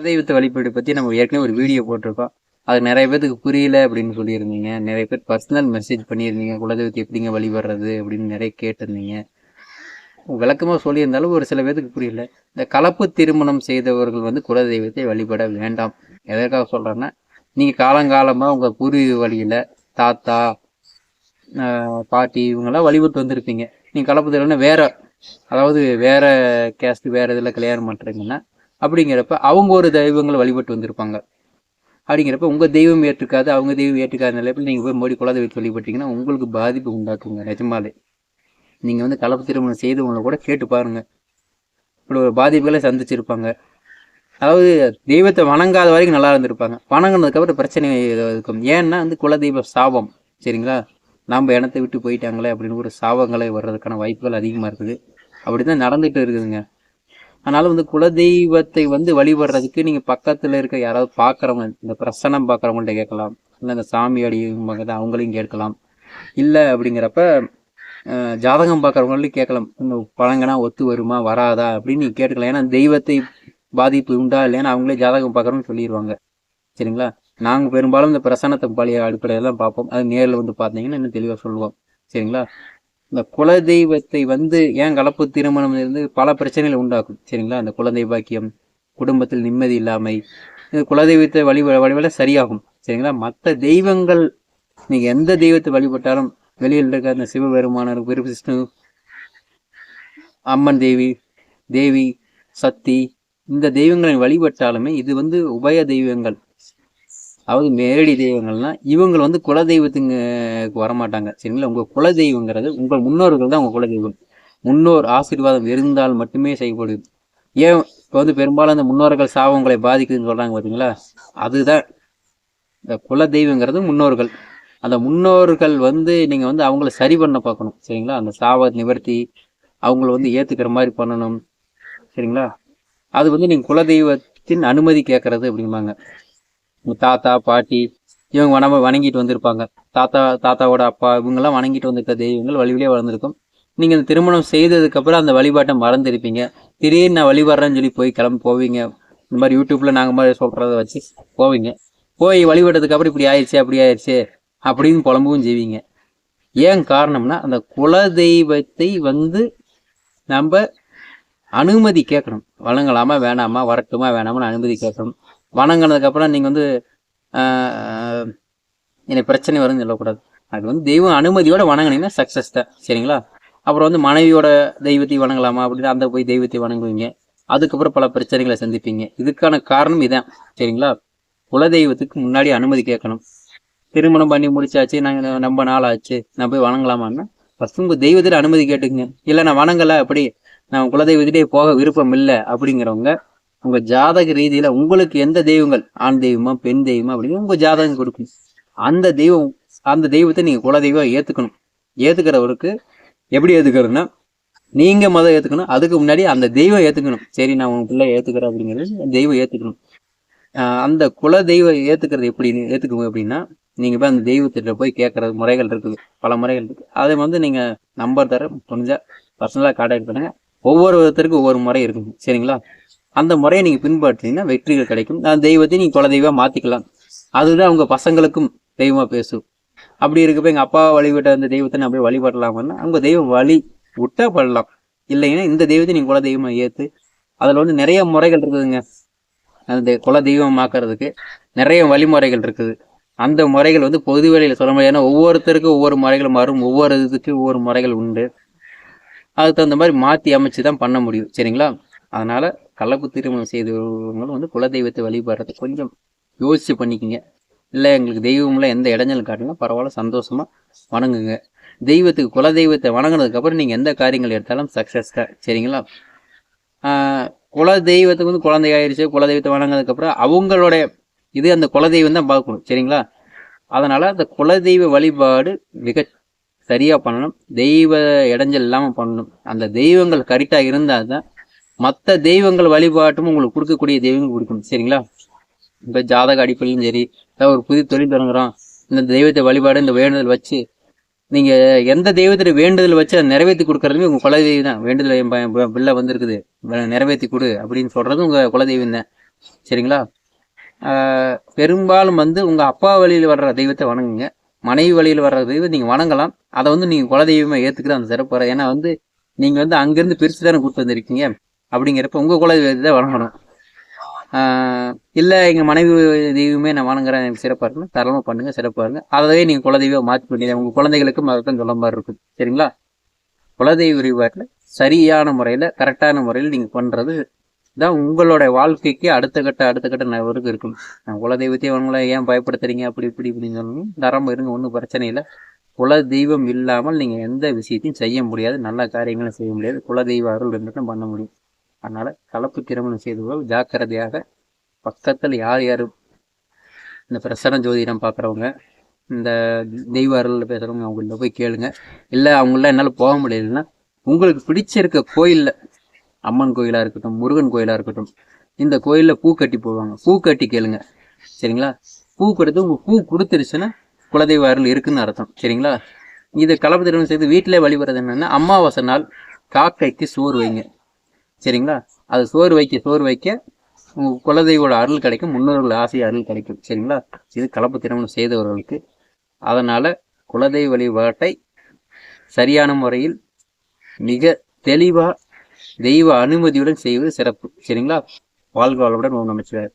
குலதெய்வத்தை வழிபாடு பற்றி நம்ம ஏற்கனவே ஒரு வீடியோ போட்டிருக்கோம். அது நிறைய பேத்துக்கு புரியல அப்படின்னு சொல்லியிருந்தீங்க. நிறைய பேர் பர்சனல் மெசேஜ் பண்ணியிருந்தீங்க. குலதெய்வத்தை எப்படிங்க வழிபடுறது அப்படின்னு நிறைய கேட்டிருந்தீங்க. விளக்கமாக சொல்லியிருந்தாலும் ஒரு சில பேத்துக்கு புரியல. இந்த கலப்பு திருமணம் செய்தவர்கள் வந்து குலதெய்வத்தை வழிபட வேண்டாம். எதற்காக சொல்கிறேன்னா நீங்கள் காலங்காலமாக உங்கள் பூர்வீக வழியில் தாத்தா பாட்டி இவங்கெல்லாம் வழிபட்டு வந்திருப்பீங்க. நீங்கள் கலப்பு திருமணம் வேற அதாவது வேற கேஸ்ட் வேற இதில் கல்யாணம் பண்ணுறீங்கன்னா அப்படிங்கிறப்ப அவங்க ஒரு தெய்வங்களை வழிபட்டு வந்திருப்பாங்க. அப்படிங்கிறப்ப உங்கள் தெய்வம் ஏற்றுக்காது அவங்க தெய்வம் ஏற்றுக்காத நிலையில் நீங்கள் போய் மோடி குலதெய்வத்தை வழிபட்டீங்கன்னா உங்களுக்கு பாதிப்பு உண்டாக்குங்க நிஜமாலே. நீங்கள் வந்து கலப்பு திருமணம் செய்தவங்களை கூட கேட்டு பாருங்கள் இப்படி ஒரு பாதிப்புகளை சந்திச்சிருப்பாங்க. அதாவது தெய்வத்தை வணங்காத வரைக்கும் நல்லா இருந்திருப்பாங்க. வணங்கினதுக்கப்புறம் பிரச்சனை இருக்கும். ஏன்னா வந்து குலதெய்வ சாபம் சரிங்களா? நம்ம இனத்தை விட்டு போயிட்டாங்களே அப்படின்னு ஒரு சாபங்களை வர்றதுக்கான வாய்ப்புகள் அதிகமாக இருக்குது. அப்படி தான் நடந்துகிட்டு இருக்குதுங்க. அதனால் வந்து குலதெய்வத்தை வந்து வழிபடுறதுக்கு நீங்கள் பக்கத்தில் இருக்க யாராவது பார்க்குறவங்க இந்த பிரசனம் பார்க்குறவங்கள்ட்ட கேட்கலாம். இல்லை இந்த சாமி அடிவங்க அவங்களையும் கேட்கலாம். இல்லை அப்படிங்கிறப்ப ஜாதகம் பார்க்குறவங்களையும் கேட்கலாம். இந்த பழங்கனா ஒத்து வருமா வராதா அப்படின்னு நீங்கள் கேட்டுக்கலாம். ஏன்னா தெய்வத்தை பாதிப்பு உண்டா இல்லையான்னு அவங்களே ஜாதகம் பார்க்குறோன்னு சொல்லிடுவாங்க சரிங்களா? நாங்கள் பெரும்பாலும் இந்த பிரசனத்தை பழைய அடிப்படையில் தான் பார்ப்போம். அது நேரில் வந்து பார்த்தீங்கன்னா இன்னும் தெளிவாக சொல்லுவோம். சரிங்களா? இந்த குலதெய்வத்தை வந்து ஏன் கலப்பு திருமணம் இருந்து பல பிரச்சனைகளை உண்டாக்கும்? சரிங்களா? அந்த குழந்தை பாக்கியம் குடும்பத்தில் நிம்மதி இல்லாமை இந்த குலதெய்வத்தை வழி வழிபட சரியாகும். சரிங்களா? மற்ற தெய்வங்கள் நீங்கள் எந்த தெய்வத்தை வழிபட்டாலும் வெளியில் இருக்க அந்த சிவபெருமானர் விரு விஷ்ணு அம்மன் தேவி தேவி சக்தி இந்த தெய்வங்களை வழிபட்டாலுமே இது வந்து உபய தெய்வங்கள். அதாவது மேடி தெய்வங்கள்னா இவங்க வந்து குலதெய்வத்துக்கு வரமாட்டாங்க. சரிங்களா? உங்கள் குலதெய்வங்கிறது உங்கள் முன்னோர்கள் தான் உங்கள் குலதெய்வம். முன்னோர் ஆசீர்வாதம் இருந்தால் மட்டுமே செய்யப்படுது. ஏன் இப்போ வந்து பெரும்பாலும் அந்த முன்னோர்கள் சாபங்களை பாதிக்குதுன்னு சொல்கிறாங்க பார்த்தீங்களா அதுதான் இந்த குலதெய்வங்கிறது முன்னோர்கள். அந்த முன்னோர்கள் வந்து நீங்கள் வந்து அவங்கள சரி பண்ண பார்க்கணும். சரிங்களா? அந்த சாப நிவர்த்தி அவங்கள வந்து ஏற்றுக்கிற மாதிரி பண்ணணும். சரிங்களா? அது வந்து நீங்கள் குலதெய்வத்தின் அனுமதி கேட்கறது அப்படிம்பாங்க. தாத்தா பாட்டி இவங்க நம்ம வணங்கிட்டு வந்திருப்பாங்க. தாத்தா தாத்தாவோட அப்பா இவங்கெல்லாம் வணங்கிட்டு வந்திருக்க தெய்வங்கள் வழி வழியாக வளர்ந்துருக்கும். நீங்கள் இந்த திருமணம் செய்ததுக்கப்புறம் அந்த வழிபாட்டை மறந்துருப்பீங்க. திடீர்னு நான் வழிபடுறேன்னு சொல்லி போய் கிளம்பி போவீங்க. இந்த மாதிரி யூடியூப்பில் நாங்கள் மாதிரி சொல்கிறத வச்சு போவீங்க. போய் வழிபட்டதுக்கு அப்புறம் இப்படி ஆயிடுச்சு அப்படி ஆயிடுச்சு அப்படின்னு புலம்பவும் செய்வீங்க. ஏன் காரணம்னா அந்த குல தெய்வத்தை வந்து நம்ம அனுமதி கேட்கணும். வழங்கலாமா வேணாமா வரட்டுமா வேணாமான்னு அனுமதி கேட்கணும். வணங்கினதுக்கப்புறம் நீங்கள் வந்து எனக்கு பிரச்சனை வரும்னு சொல்லக்கூடாது. அது வந்து தெய்வம் அனுமதியோட வணங்கினீங்கன்னா சக்ஸஸ் தான். சரிங்களா? அப்புறம் வந்து மனைவியோட தெய்வத்தை வணங்கலாமா? அப்படின்னு அந்த போய் தெய்வத்தை வணங்குவீங்க. அதுக்கப்புறம் பல பிரச்சனைகளை சந்திப்பீங்க. இதுக்கான காரணம் இதான். சரிங்களா? குலதெய்வத்துக்கு முன்னாடி அனுமதி கேட்கணும். திருமணம் பண்ணி முடிச்சாச்சு நாங்கள் நம்ம நாள் ஆச்சு நான் போய் வணங்கலாமான்னா ஃபஸ்ட் உங்கள் தெய்வத்தில் அனுமதி கேட்டுக்குங்க. இல்லை நான் வணங்கலை அப்படி நான் குலதெய்வத்திட்டே போக விருப்பம் இல்லை அப்படிங்கிறவங்க உங்கள் ஜாதக ரீதியில் உங்களுக்கு எந்த தெய்வங்கள்? ஆண் தெய்வமா பெண் தெய்வமா அப்படின்னு உங்கள் ஜாதகம் கொடுக்கும் அந்த தெய்வம் அந்த தெய்வத்தை நீங்கள் குலதெய்வம் ஏற்றுக்கணும் ஏற்றுக்கிறவருக்கு எப்படி ஏற்றுக்கிறதுனா நீங்கள் மதம் ஏற்றுக்கணும் அதுக்கு முன்னாடி அந்த தெய்வம் ஏற்றுக்கணும் சரி நான் உன் பிள்ளை ஏற்றுக்கிறேன் அப்படிங்கிறது தெய்வம் ஏற்றுக்கணும் ஆஹ் அந்த குல தெய்வம் ஏற்றுக்கிறது எப்படி ஏற்றுக்குங்க அப்படின்னா நீங்கள் போய் அந்த தெய்வத்திட்ட போய் கேட்குற முறைகள் இருக்குது. பல முறைகள் இருக்குது அதை வந்து நீங்கள் நம்பர் தர முடிஞ்சால் பர்சனலாக கான்டாக்ட் பண்ணுங்கள் ஒவ்வொருத்தருக்கும் ஒவ்வொரு முறை இருக்கும். சரிங்களா? அந்த முறையை நீங்கள் பின்பற்றினீங்கன்னா வெற்றிகள் கிடைக்கும். அந்த தெய்வத்தை நீங்கள் குல தெய்வம் மாற்றிக்கலாம் அதுதான் உங்கள் பசங்களுக்கும் தெய்வமாக பேசும். அப்படி இருக்கப்ப எங்கள் அப்பா வழிபட்ட அந்த தெய்வத்தை நான் அப்படியே வழிபடலாம்னா அவங்க தெய்வம் வழி விட்டா படலாம். இல்லைன்னா இந்த தெய்வத்தை நீங்கள் குல தெய்வமாக ஏற்று அதில் வந்து நிறைய முறைகள் இருக்குதுங்க. அந்த குல தெய்வமாக்குறதுக்கு நிறைய வழிமுறைகள் இருக்குது. அந்த முறைகள் வந்து பொது வேலையில் சொல்ல முடியாது. ஏன்னா ஒவ்வொருத்தருக்கும் ஒவ்வொரு முறைகள் மாறும். ஒவ்வொரு இதுக்கு ஒவ்வொரு முறைகள் உண்டு. அதுக்கு தகுந்த மாதிரி மாற்றி அமைச்சு தான் பண்ண முடியும். சரிங்களா? அதனால் கள்ளப்பு திருமணம் செய்தவங்களும் வந்து குலதெய்வத்தை வழிபடுறது கொஞ்சம் யோசித்து பண்ணிக்கோங்க. இல்லை எங்களுக்கு தெய்வம்லாம் எந்த இடைஞ்சலும் காட்டுங்க பரவாயில்ல சந்தோஷமாக வணங்குங்க. தெய்வத்துக்கு குலதெய்வத்தை வணங்கினதுக்கப்புறம் நீங்கள் எந்த காரியங்கள் எடுத்தாலும் சக்ஸஸ் தான் சரிங்களா? குலதெய்வத்துக்கு குல தெய்வத்துக்கு வந்து குழந்தை ஆயிடுச்சு குலதெய்வத்தை வணங்கினதுக்கப்புறம் அவங்களோட இது அந்த குலதெய்வம் தான் பார்க்கணும் சரிங்களா? அதனால் அந்த குலதெய்வ வழிபாடு மிக சரியாக பண்ணணும். தெய்வ இடைஞ்சல் இல்லாமல் பண்ணணும். அந்த தெய்வங்கள் கரெக்டாக இருந்தால் தான் மற்ற தெய்வங்கள் வழிபாட்டும் உங்களுக்கு கொடுக்கக்கூடிய தெய்வங்கள் கொடுக்கணும். சரிங்களா? இப்போ ஜாதக அடிப்படையிலும் சரி ஏதாவது ஒரு புதிய தொழில் தொடங்குறோம் இந்த தெய்வத்தை வழிபாடு இந்த வேண்டுதல் வச்சு நீங்கள் எந்த தெய்வத்தை வேண்டுதல் வச்சு அதை நிறைவேற்றி கொடுக்குறதுமே உங்கள் குலதெய்வம் தான். வேண்டுதல் என் பையன் பிள்ளை வந்திருக்குது. நிறைவேற்றி கொடு அப்படின்னு சொல்கிறது உங்கள் குலதெய்வம் தான். சரிங்களா? பெரும்பாலும் வந்து உங்கள் அப்பா வழியில் வர்ற தெய்வத்தை வணங்குங்க. மனைவி வழியில் வர்ற தெய்வம் நீங்கள் வணங்கலாம். அதை வந்து நீங்கள் குலதெய்வமாக ஏற்றுக்கிறது அந்த சிறப்பு ஏன்னா வந்து நீங்கள் வந்து அங்கேருந்து பிரித்து தானே கூப்பிட்டு வந்திருக்கீங்க. அப்படிங்கிறப்ப உங்கள் குலதெய்வத்தை வணங்கணும். இல்லை எங்கள் மனைவி தெய்வமே நான் வணங்குறேன் எனக்கு சிறப்பாக இருக்குன்னு தரமாக பண்ணுங்கள் சிறப்பாக இருங்க. அதவே நீங்கள் குலதெய்வம் மாற்றி பண்ணி உங்கள் குழந்தைகளுக்கும் அதுதான் சொல்ல மாதிரி இருக்கும். சரிங்களா? குலதெய்வ வழிபாட்டில் சரியான முறையில் கரெக்டான முறையில் நீங்கள் பண்ணுறது தான் உங்களோட வாழ்க்கைக்கு அடுத்த கட்ட அடுத்த கட்ட நபருக்கு இருக்கும். நான் குலதெய்வத்தையும் அவங்கள ஏன் பயப்படுத்துறீங்க? அப்படி இப்படி இப்படின்னு சொல்லணும் தரம் இருங்க ஒன்றும் பிரச்சனை இல்லை. குல தெய்வம் இல்லாமல் நீங்கள் எந்த விஷயத்தையும் செய்ய முடியாது. நல்ல காரியங்களும் செய்ய முடியாது. குலதெய்வ அருள் இருந்துட்டும் பண்ண முடியும். அதனால் கலப்பு திருமணம் செய்தவர்கள் ஜாக்கிரதையாக. பக்கத்தில் யார் யார்? இந்த பிரசன ஜோதிடம் பார்க்குறவங்க இந்த தெய்வ பேசுகிறவங்க அவங்கள்ட்ட போய் கேளுங்க. இல்லை அவங்களாம் என்னால் போக முடியலன்னா உங்களுக்கு பிடிச்சிருக்க கோயிலில் அம்மன் கோயிலாக இருக்கட்டும் முருகன் கோயிலாக இருக்கட்டும் இந்த கோயிலில் பூ கட்டி போவாங்க பூ கட்டி கேளுங்க. சரிங்களா? பூ கொடுத்து உங்கள் பூ கொடுத்துருச்சுன்னா குலதெய்வ அருள் இருக்குன்னு அர்த்தம். சரிங்களா? இது கலப்பு திருமணம் செய்து வீட்டிலே வழிபடுறது என்னென்னா அமாவாசை நாள் காக்கைக்கு சோறு வைங்க. சரிங்களா? அது சோறு வைக்க சோறு வைக்க உங்கள் குலதெய்வோட அருள் கிடைக்கும் முன்னோர்கள் ஆசை அருள் கிடைக்கும். சரிங்களா? இது கலப்பு திருமணம் செய்தவர்களுக்கு. அதனால் குலதெய்வ வழிபாட்டை சரியான முறையில் மிக தெளிவாக தெய்வ அனுமதியுடன் செய்வது சிறப்பு. சரிங்களா? வாழ்க வளமுடன் ஓம் நமச்சிவாய்